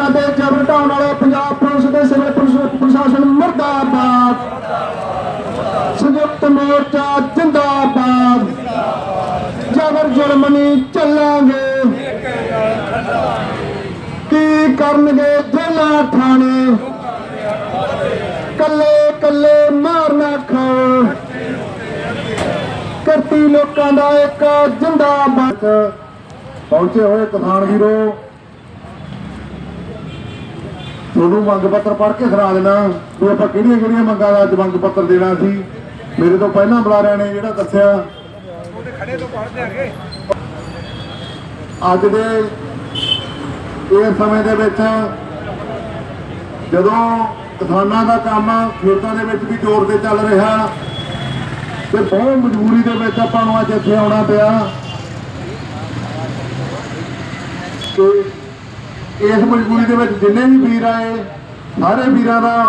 ਲੋਕਾਂ ਜਬਰ ਢਾਉਣ ਵਾਲੇ ਪੰਜਾਬ ਪੁਲਿਸ ਦੇ ਸਿਵਲ ਪ੍ਰਸ਼ਾਸਨ ਮਰਦਾਬਾਦ। ਸੰਯੁਕਤ ਮੋਰਚਾ ਜਿੰਦਾਬਾਦ। ਜਬਰ ਜੁਰਮ ਚੱਲਾਂਗੇ। ਕੀ ਕਰਨਗੇ ਜੇਲਾ ਥਾਣੇ? ਕੱਲੇ ਕੱਲੇ ਮਾਰਨਾ ਖਾਓ। ਕਰਤੀ ਲੋਕਾਂ ਦਾ ਇੱਕ ਜਿੰਦਾਬਾਦ। ਪਹੁੰਚੇ ਹੋਏ ਕਿਸਾਨ ਵੀਰੋ ਤੁਹਾਨੂੰ ਮੰਗ ਪੱਤਰ ਪੜ੍ਹ ਕੇ ਸੁਣਾ ਦੇਣਾ ਵੀ ਆਪਾਂ ਕਿਹੜੀਆਂ ਕਿਹੜੀਆਂ ਮੰਗਾਂ ਦਾ ਅੱਜ ਮੰਗ ਪੱਤਰ ਦੇਣਾ ਸੀ। ਮੇਰੇ ਤੋਂ ਪਹਿਲਾਂ ਬੁਲਾਰਿਆਂ ਨੇ ਜਿਹੜਾ ਦੱਸਿਆ। ਅੱਜ ਦੇ ਇਹ ਸਮੇਂ ਦੇ ਵਿੱਚ ਜਦੋਂ ਕਿਸਾਨਾਂ ਦਾ ਕੰਮ ਖੇਤਾਂ ਦੇ ਵਿੱਚ ਵੀ ਜ਼ੋਰ ਤੇ ਚੱਲ ਰਿਹਾ ਤੇ ਬਹੁਤ ਮਜਬੂਰੀ ਦੇ ਵਿੱਚ ਆਪਾਂ ਨੂੰ ਅੱਜ ਇੱਥੇ ਆਉਣਾ ਪਿਆ। ਤੇ ਇਸ ਮਜਬੂਰੀ ਦੇ ਵਿੱਚ ਜਿੰਨੇ ਵੀ ਵੀਰ ਆਏ, ਸਾਰੇ ਵੀਰਾਂ ਦਾ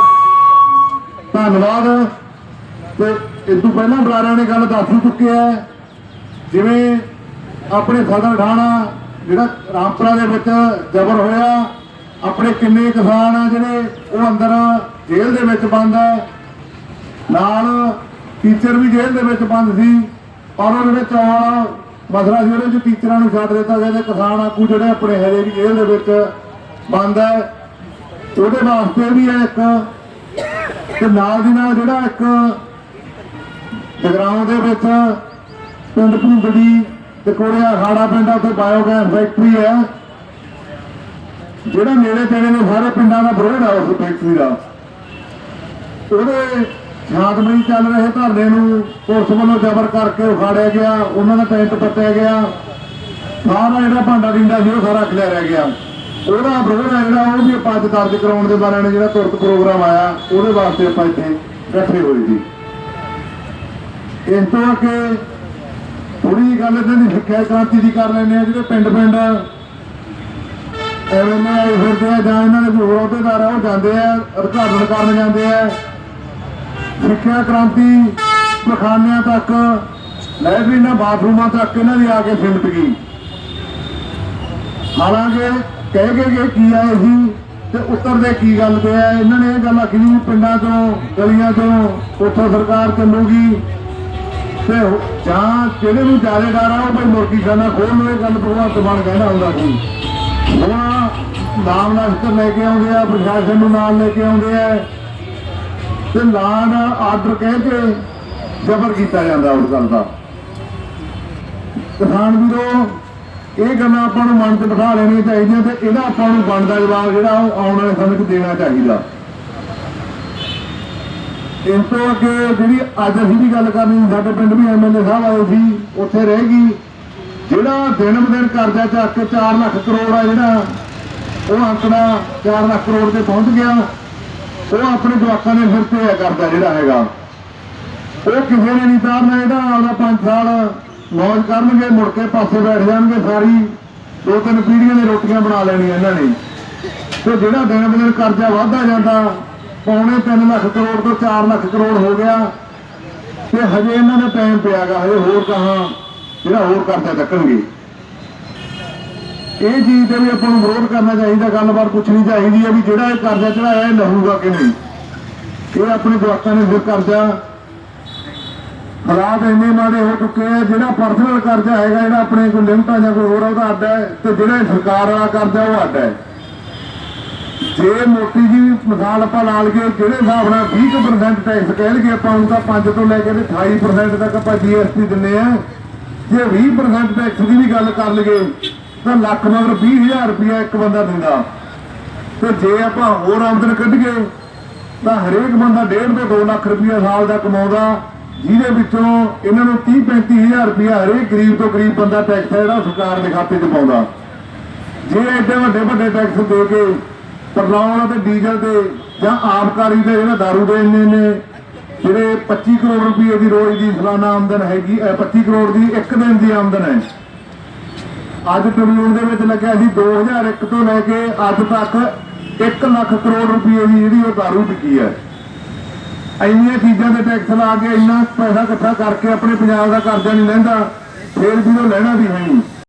ਧੰਨਵਾਦ। ਤੇ ਇਸ ਤੋਂ ਪਹਿਲਾਂ ਬੁਲਾਰਿਆਂ ਨੇ ਗੱਲ ਦੱਸ ਹੀ ਚੁੱਕਿਆ ਹੈ ਜਿਵੇਂ ਆਪਣੇ ਸਦਰ ਠਾਣਾ, ਜਿਹੜਾ ਰਾਮਪੁਰਾ ਦੇ ਵਿੱਚ ਜ਼ਬਰ ਹੋਇਆ, ਆਪਣੇ ਕਿੰਨੇ ਕਿਸਾਨ ਆ ਜਿਹੜੇ ਉਹ ਅੰਦਰ ਜੇਲ੍ਹ ਦੇ ਵਿੱਚ ਬੰਦ ਹੈ ਨਾਲ ਟੀਚਰ ਵੀ ਜੇਲ੍ਹ ਦੇ ਵਿੱਚ ਬੰਦ ਸੀ ਪਰ ਉਹਦੇ ਵਿੱਚ ਆਉਣ ਮਸਲਾ ਸੀ ਉਹਦੇ ਵਿੱਚ ਟੀਚਰਾਂ ਨੂੰ ਛੱਡ ਦਿੱਤਾ ਗਿਆ ਤੇ ਕਿਸਾਨ ਆਗੂ ਜਿਹੜੇ ਆਪਣੇ ਹਜੇ ਵੀ ਜੇਲ੍ਹ ਦੇ ਵਿੱਚ ਬੰਦ ਹੈ, ਉਹਦੇ ਵਾਸਤੇ ਵੀ ਹੈ ਇੱਕ ਤੇ ਨਾਲ ਦੀ ਨਾਲ ਜਿਹੜਾ ਇੱਕ ਜਗਰਾਉਂ ਦੇ ਵਿੱਚ ਪਿੰਡ ਭੁੰਦੜੀ ਤੇ ਕੋੜਿਆ ਖਾੜਾ ਪਿੰਡ ਉੱਥੇ ਬਾਇਓਗੈਸ ਫੈਕਟਰੀ ਹੈ। ਜਿਹੜਾ ਨੇੜੇ ਤੇੜੇ ਨੇ ਸਾਰੇ ਪਿੰਡਾਂ ਦਾ ਵਿਰੋਧ ਆ ਉਸ ਫੈਕਟਰੀ ਦਾ। ਉਹਦੇ ਸ਼ਾਂਤਮਈ ਚੱਲ ਰਹੇ ਧਰਨੇ ਨੂੰ, ਪੁਲਿਸ ਵੱਲੋਂ ਜ਼ਬਰ ਕਰਕੇ ਉਖਾੜਿਆ ਗਿਆ, ਉਹਨਾਂ ਦਾ ਟੈਂਟ ਪੱਟਿਆ ਗਿਆ। ਸਾਰਾ ਜਿਹੜਾ ਭਾਂਡਾ ਦਿੰਦਾ ਸੀ, ਉਹ ਸਾਰਾ ਖਿਲਾਰਿਆ ਗਿਆ। ਉਹਦਾ ਵਿਰੋਧ ਹੈ ਜਿਹੜਾ, ਉਹ ਵੀ ਆਪਾਂ ਅੱਜ ਦਰਜ ਕਰਾਉਣ ਦੇ ਬਾਰੇ ਜਿਹੜਾ ਤੁਰਤ ਪ੍ਰੋਗਰਾਮ ਆਇਆ, ਉਹਦੇ ਵਾਸਤੇ ਆਪਾਂ ਇੱਥੇ ਇਕੱਠੇ ਹੋਏ ਜੀ ਇਸ ਤੋਂ ਅੱਗੇ ਥੋੜੀ ਜਿਹੀ ਗੱਲ ਇਹਨਾਂ ਦੀ ਸਿੱਖਿਆ ਕ੍ਰਾਂਤੀ ਦੀ ਕਰ ਲੈਂਦੇ ਆ ਜਿਹੜੇ ਪਿੰਡ ਪਿੰਡ ਐਵੇਂ ਨਾ, ਆਏ ਫਿਰਦੇ ਆ ਜਾਂ ਇਹਨਾਂ ਦੇ ਹੋਰ ਅਹੁਦੇਦਾਰ ਆ, ਉਹ ਜਾਂਦੇ ਆ ਉਦਘਾਟਨ ਕਰਨ ਜਾਂਦੇ ਆ। ਸਿੱਖਿਆ ਕ੍ਰਾਂਤੀ ਪਖਾਨਿਆਂ ਤੱਕ, ਲਾਇਬ੍ਰੇਰੀਆਂ, ਬਾਥਰੂਮਾਂ ਤੱਕ ਇਹਨਾਂ ਦੀ ਆ ਕੇ ਸਿਮਟ ਗਈ। ਹਾਲਾਂਕਿ ਕਹਿ ਕੇ ਕਿ ਕੀ ਆਏ ਸੀ ਤੇ ਉੱਤਰਦੇ ਕੀ ਗੱਲ ਤੇ ਆ ਇਹਨਾਂ ਨੇ ਇਹ ਗੱਲ ਆਖੀ ਪਿੰਡਾਂ ਤੋਂ ਗਲੀਆਂ ਤੋਂ ਉੱਥੋਂ ਸਰਕਾਰ ਚੱਲੂਗੀ ਤੇ ਜਾਂ ਜਿਹੜੇ ਨੂੰ ਜ਼ਿਆਦਾ ਡਰ ਆ, ਉਹ ਭਾਈ ਮੁਰਗੀ ਖਾਨਾ ਖੋਲ ਲਵੇ, ਗੱਲ ਭਗਵੰਤ ਮਾਨ ਕਹਿੰਦਾ ਹੁੰਦਾ ਸੀ। ਹੁਣ ਨਾਮ ਨਸਤਰ ਲੈ ਕੇ ਆਉਂਦੇ ਆ, ਪ੍ਰਸ਼ਾਸਨ ਨੂੰ ਨਾਲ ਲੈ ਕੇ ਆਉਂਦੇ ਆ ਤੇ ਲਾਨ ਆਰਡਰ ਕਹਿ ਕੇ ਜ਼ਬਰ ਕੀਤਾ ਜਾਂਦਾ ਉਸ ਗੱਲ ਦਾ। ਕਿਸਾਨ ਵੀਰੋ, ਇਹ ਗੱਲਾਂ ਆਪਾਂ ਨੂੰ ਮਨ 'ਚ ਬਿਠਾ ਲੈਣੀਆਂ ਚਾਹੀਦੀਆਂ ਤੇ ਇਹਦਾ ਆਪਾਂ ਨੂੰ ਬਣਦਾ ਜਵਾਬ ਜਿਹੜਾ ਉਹ ਆਉਣ ਵਾਲੇ ਸਮੇਂ 'ਚ ਦੇਣਾ ਚਾਹੀਦਾ। ਇਸ ਤੋਂ ਅੱਗੇ ਜਿਹੜੀ ਅੱਜ ਅਸੀਂ ਵੀ ਗੱਲ ਕਰਨੀ, ਸਾਡੇ ਪਿੰਡ ਵੀ ਐਮਐਲਏ ਸਾਹਿਬ ਆਏ ਸੀ, ਉੱਥੇ ਰਹਿ ਗਈ। ਜਿਹੜਾ ਦਿਨ ਬ ਦਿਨ ਕਰਜ਼ਾ ਚੱਕ ਕੇ 4 ਲੱਖ ਕਰੋੜ ਆ ਜਿਹੜਾ, ਉਹ ਅੰਕੜਾ 4 ਲੱਖ ਕਰੋੜ ਤੇ ਪਹੁੰਚ ਗਿਆ। ਉਹ ਆਪਣੇ ਜਵਾਕਾਂ ਨੇ ਫਿਰ ਤੇ ਹੈ ਕਰਜ਼ਾ ਜਿਹੜਾ ਹੈਗਾ। ਉਹ ਕਿਸੇ ਨੇ ਨਹੀਂ ਤਾਰਨਾ ਇਹਦਾ ਆਪਦਾ ਪੰਜ ਸਾਲ ਮੌਜ ਕਰਨਗੇ, ਮੁੜ ਕੇ ਪਾਸੇ ਬੈਠ ਜਾਣਗੇ ਸਾਰੀ। ਦੋ ਤਿੰਨ ਪੀੜ੍ਹੀਆਂ ਦੀ ਰੋਟੀਆਂ ਬਣਾ ਲੈਣੀਆਂ ਇਹਨਾਂ ਨੇ। ਤੇ ਜਿਹੜਾ ਦਿਨ ਬ ਦਿਨ ਕਰਜ਼ਾ ਵਧਦਾ ਜਾਂਦਾ, ਪੌਣੇ 3 ਲੱਖ ਕਰੋੜ ਤੋਂ 4 ਲੱਖ ਕਰੋੜ ਹੋ ਗਿਆ। ਤੇ ਹਜੇ ਇਹਨਾਂ ਦਾ ਟਾਈਮ ਪਿਆਗਾ ਹਜੇ ਹੋਰ ਕਹਾਂ ਜਿਹੜਾ ਹੋਰ ਕਰਜ਼ਾ ਚੱਕਣਗੇ। ਇਹ ਚੀਜ਼ ਤੇ ਵੀ ਆਪਾਂ ਨੂੰ ਵਿਰੋਧ ਕਰਨਾ ਚਾਹੀਦਾ, ਗੱਲਬਾਤ ਪੁੱਛਣੀ ਚਾਹੀਦੀ ਹੈ ਵੀ ਜਿਹੜਾ ਇਹ ਕਰਜ਼ਾ ਚੜਾਇਆ ਇਹ ਲਹੂਗਾ ਕਿ ਨਹੀਂ। ਇਹ ਆਪਣੇ ਜਵਾਕਾਂ ਨੇ ਫਿਰ ਕਰਜ਼ਾ ਹਾਲਾਤ ਇੰਨੇ ਮਾੜੇ ਹੋ ਚੁੱਕੇ ਆ, ਜਿਹੜਾ ਪਰਸਨਲ ਕਰਜ਼ਾ ਹੈਗਾ, ਜਿਹੜਾ ਆਪਣੇ ਕੋਈ ਲਿਮਟਾਂ ਜਾਂ ਕੋਈ ਹੋਰ ਉਹਦਾ ਅੱਡ ਹੈ ਤੇ ਜਿਹੜਾ ਸਰਕਾਰ ਵਾਲਾ ਕਰਜ਼ਾ, ਉਹ ਅੱਡ ਹੈ। ਜੇ ਮੋਟੀ ਜੀ ਮਿਸਾਲ ਆਪਾਂ ਲਾ ਲਈਏ, ਜਿਹੜੇ ਹਿਸਾਬ ਨਾਲ 20% ਟੈਕਸ ਕਹਿ ਲਈਏ ਆਪਾਂ ਨੂੰ ਤਾਂ 5 ਤੋਂ ਲੈ ਕੇ ਤੇ 28% ਤੱਕ ਆਪਾਂ ਜੀਐਸਟੀ ਦਿੰਨੇ ਆ। ਜੇ 20% ਟੈਕਸ ਦੀ ਵੀ ਗੱਲ ਕਰ ਲਈਏ ਤਾਂ ਲੱਖ ਮਗਰ 20000 ਰੁਪਇਆ ਇੱਕ ਬੰਦਾ ਦਿੰਦਾ। ਤੇ ਜੇ ਆਪਾਂ ਹੋਰ ਆਮਦਨ ਕੱਢੀਏ, ਤਾਂ ਹਰੇਕ ਬੰਦਾ 1.5 ਤੋਂ 2 ਲੱਖ ਰੁਪਇਆ ਸਾਲ ਦਾ ਕਮਾਉਂਦਾ, ਜਿਹਦੇ ਵਿੱਚੋਂ ਇਹਨਾਂ ਨੂੰ 30 35000 ਰੁਪਇਆ ਹਰੇਕ ਗਰੀਬ ਤੋਂ ਗਰੀਬ ਬੰਦਾ ਟੈਕਸ ਜਿਹੜਾ ਸਰਕਾਰ ਦੇ ਖਾਤੇ 'ਚ ਪਾਉਂਦਾ। ਜੇ ਐਡੇ ਵੱਡੇ ਵੱਡੇ ਟੈਕਸ ਦੇ ਕੇ ਪੈਟਰੋਲ ਅਤੇ ਡੀਜ਼ਲ ਤੇ ਜਾਂ ਆਬਕਾਰੀ ਦੇ ਜਿਹੜਾ ਦਾਰੂ ਦੇ ਇੰਨੇ ਨੇ, ਜਿਹੜੇ 25 ਕਰੋੜ ਰੁਪਏ ਦੀ ਰੋਜ਼ ਦੀ ਸਾਲਾਨਾ ਆਮਦਨ ਹੈਗੀ ਅਹ 25 ਕਰੋੜ ਦੀ ਇੱਕ ਦਿਨ ਦੀ ਆਮਦਨ ਹੈ। ਅੱਜ ਟ੍ਰਿਬਿਊਨ ਦੇ ਵਿੱਚ ਲੱਗਿਆ ਸੀ 2001 ਤੋਂ ਲੈ ਕੇ ਅੱਜ ਤੱਕ 1 ਲੱਖ ਕਰੋੜ ਰੁਪਏ ਦੀ ਜਿਹੜੀ ਉਹ ਦਾਰੂ ਵਿਕੀ ਹੈ। ਇੰਨੀਆਂ ਚੀਜ਼ਾਂ ਦੇ ਟੈਕਸ ਲਾ ਕੇ ਇੰਨਾ ਪੈਸਾ ਇਕੱਠਾ ਕਰਕੇ ਆਪਣੇ ਪੰਜਾਬ ਦਾ ਕਰਜ਼ਾ ਨਹੀਂ ਲੈਂਦਾ, ਫੇਰ ਵੀ ਉਹ ਲੈਣਾ ਵੀ ਹੈ ਨਹੀਂ।